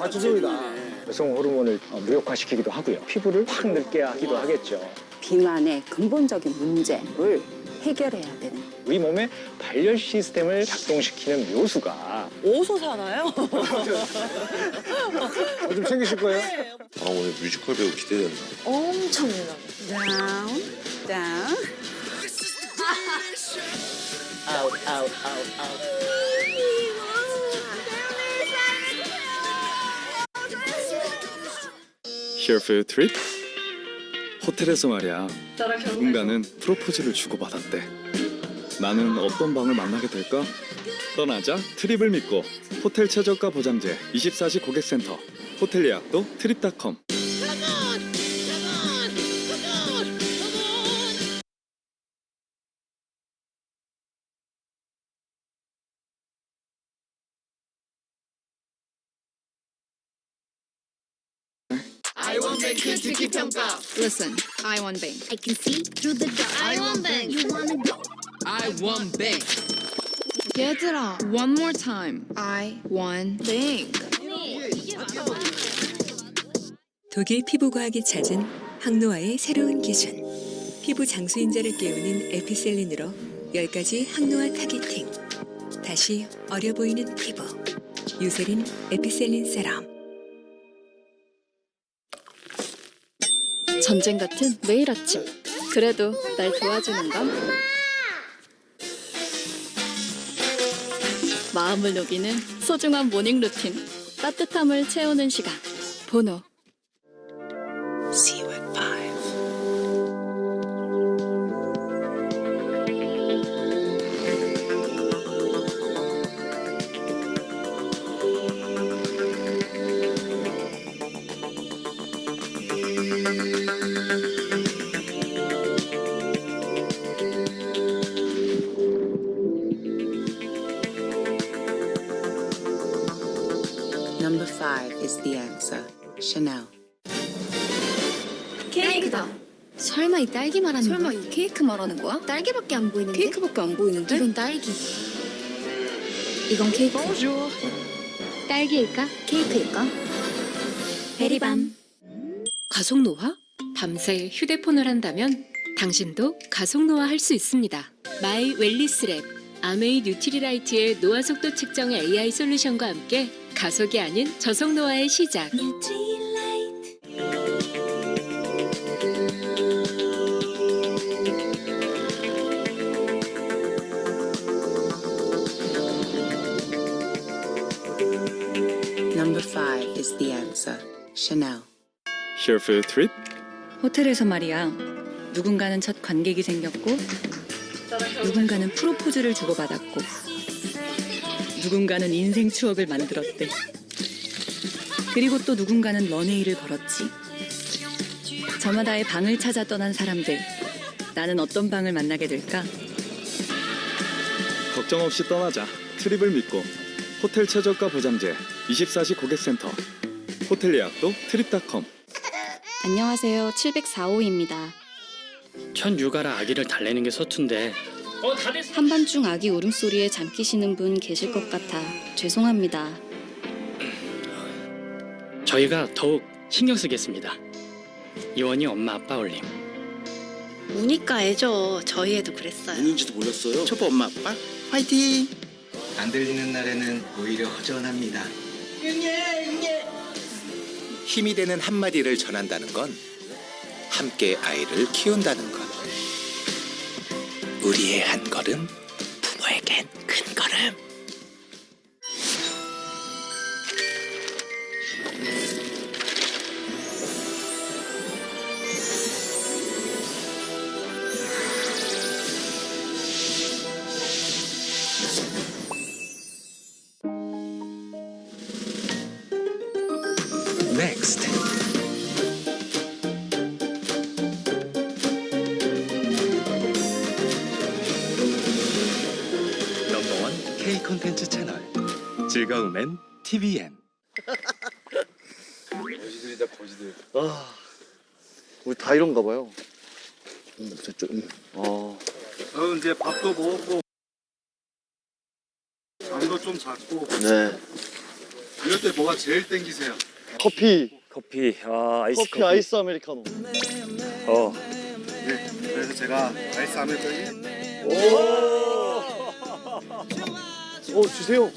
아 좋습니다. 여성 호르몬을 어, 무력화시키기도 하고요. 피부를 확 늙게 하기도 하겠죠. 비만의 근본적인 문제를 해결해야 되는 우리 몸의 발열 시스템을 작동시키는 묘수가 어디서 사나요? 어, 좀 챙기실 거예요? 아 오늘 뮤지컬 배우 기대된다. 엄청 유명해. 다운 다운 아웃 아웃 아웃 아웃. Here for your trip? 호텔에서 말이야 누군가는 프로포즈를 주고받았대 나는 어떤 방을 만나게 될까? 떠나자 트립을 믿고 호텔 최저가 보장제 24시 고객센터 호텔 예약도 트립닷컴 Listen, I want bank. I can see through the dark. I want bang. You wanna go? I want bank. 얘들아, one more time. I want bank. 독일 피부과학이 찾은 항노화의 새로운 기준. 피부 장수인자를 깨우는 에피셀린으로 10가지 항노화 타겟팅. 다시 어려 보이는 피부. 유세린 에피셀린 세럼. 전쟁 같은 매일 아침. 그래도 날 도와주는 건 마음을 녹이는 소중한 모닝 루틴. 따뜻함을 채우는 시간. 보노. Number five is the answer. Chanel. 케이크다. 설마 이 딸기 말하는 설마 이 케이크 말하는 거야? 딸기밖에 안 보이는데? 케이크밖에 안 보이는데? 이건 딸기. 이건 케이크. 딸기일까? 케이크일까? 베리밤. 가속 노화? 밤새 휴대폰을 한다면 당신도 가속 노화 할 수 있습니다. 마이 웰리스 랩 아메이 뉴트리라이트의 노화 속도 측정 AI 솔루션과 함께 가속이 아닌 저속 노화의 시작. Number five is the answer. Chanel. Here for your trip? 호텔에서 말이야. 누군가는 첫 관객이 생겼고, 누군가는 프로포즈를 주고받았고, 누군가는 인생 추억을 만들었대. 그리고 또 누군가는 런웨이를 걸었지. 저마다의 방을 찾아 떠난 사람들. 나는 어떤 방을 만나게 될까? 걱정 없이 떠나자 트립을 믿고 호텔 최저가 보장제 24시 고객센터 호텔 예약도 트립닷컴 안녕하세요. 704호입니다. 첫 육아라 아기를 달래는 게 서툰데 한밤중 아기 울음소리에 잠기시는 분 계실 것 같아 죄송합니다. 저희가 더욱 신경 쓰겠습니다. 이원이 엄마 아빠 올림. 우니까 애죠. 저희 애도 그랬어요. 있는지도 몰랐어요. 초보 엄마 아빠 화이팅! 안 들리는 날에는 오히려 허전합니다. 힘이 되는 한마디를 전한다는 건 함께 아이를 키운다는 것. 우리의 한 걸음, 부모에겐 큰 걸음. Next. 즐거움엔 TVN 거지들이다 거지들. 아, 우리 다 이런가 봐요. 음, 저쪽. 음. 어. 이제 밥도 먹었고 잠도 좀 잤고 네. 이럴 때 뭐가 제일 땡기세요? 커피 커피, 아 아이스 커피 아이스 아메리카노 어. 네. 그래서 제가 아이스 아메리카노 어 주세요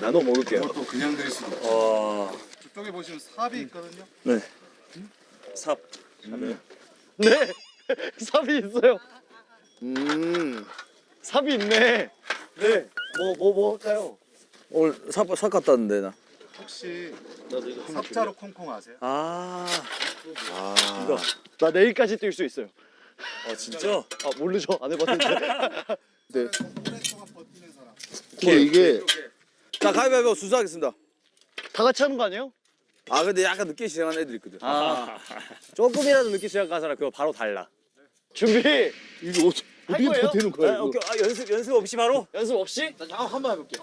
나눠 먹을게요. 또 그냥 드릴 수는 없어요. 와. 저쪽에 보시면 삽이 있거든요. 삽. 네 삽이 있어요 음 삽이 있네 네 뭐 뭐뭐 할까요 오늘 삽, 삽 갖다 왔는데 나. 혹시 삽자루 콩콩 아세요? 아. 이거 나 내일까지 뛸 수 있어요 아 진짜? 아 모르죠 안 해봤는데 네 오랫동안 버티는 사람. 오케이, 이게 자 가위바위보 수수하겠습니다. 다 같이 하는 거 아니에요? 아 근데 약간 늦게 시작한 애들 있거든. 아 조금이라도 늦게 시작한 사람 그거 바로 달라. 준비 이거 어떻게 할 거예요? 버티는 거야? 아, 오케이. 아, 연습 연습 없이 바로? 연습 없이? 한번 해볼게.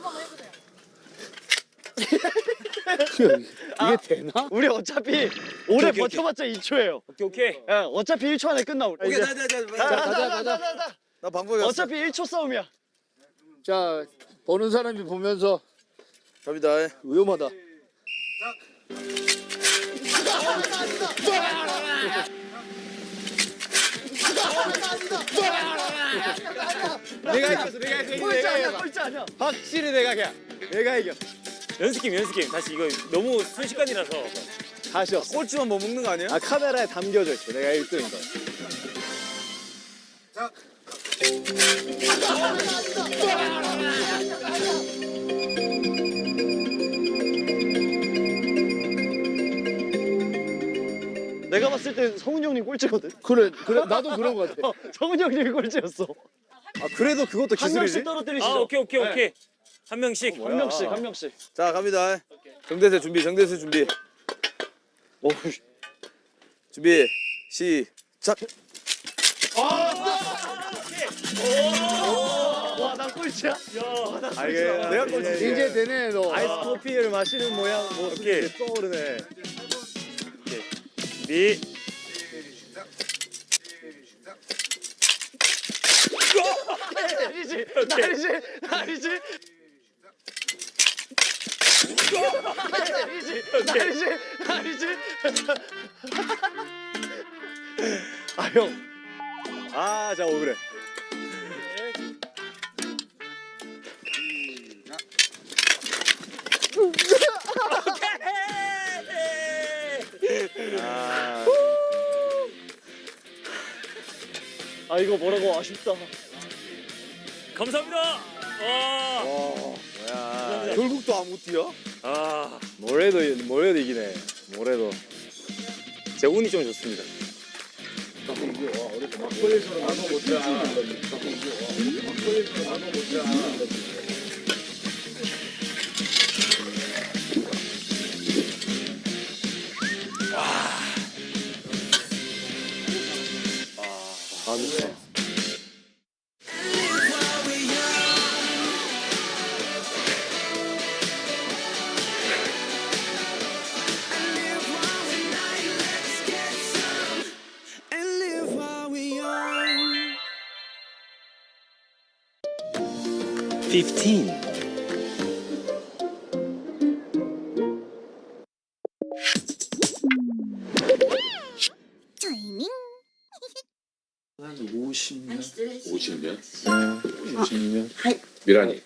이게 되나? 우리 어차피 오래 버텨봤자 2초예요 오케이 오케이. 야, 어차피 1초 안에 끝나 우리 오케이 이제. 자, 자, 자, 자, 자, 가자 가자 가자 나 방법이 없어. 어차피 1초 싸움이야 자 보는 사람이 보면서 갑니다. 위험하다. 내가 이겼어. 내가 이겼어. 꼴찌 아니야 꼴찌 아니야 확실히 내가 이겨. 내가 이겨. 연습 게임 연습 게임. 다시 이거 너무 순식간이라서. 다시 없어 꼴찌만 못 먹는 거 아니야? 아 카메라에 담겨져 있어 내가 1등인 거 내가 봤을 때 성훈이 형님 꼴찌거든 그래 그래 나도 그런 거 같아. 어, 성훈이 형님이 꼴찌였어 아 그래도 그것도 한 명씩 떨어뜨리시죠 아 오케이 오케이 네. 오케이. 한 명씩. 한 명씩 한 명씩 자 갑니다. 정대세 준비 정대세 준비. 오, 준비 시작. 와나 꼴찌야? 아 이게 내가 꼴찌. 이제 되네 너 아이스 커피를 마시는 모양 모습이 떠오르네 준비. 날이지 날이지 날이지 날이지 날이지 날이지 아형. 아, 자, 오 그래. 아, 아 이거 뭐라고 아쉽다 감사합니다. 와. 뭐야 결국 또안못 뛰어? 아, 뭐래도 뭐래도 이기네 뭐래도 제 운이 좀 좋습니다. 아 15. 저이밍. 한 50년? 50년? 50년? 미란이.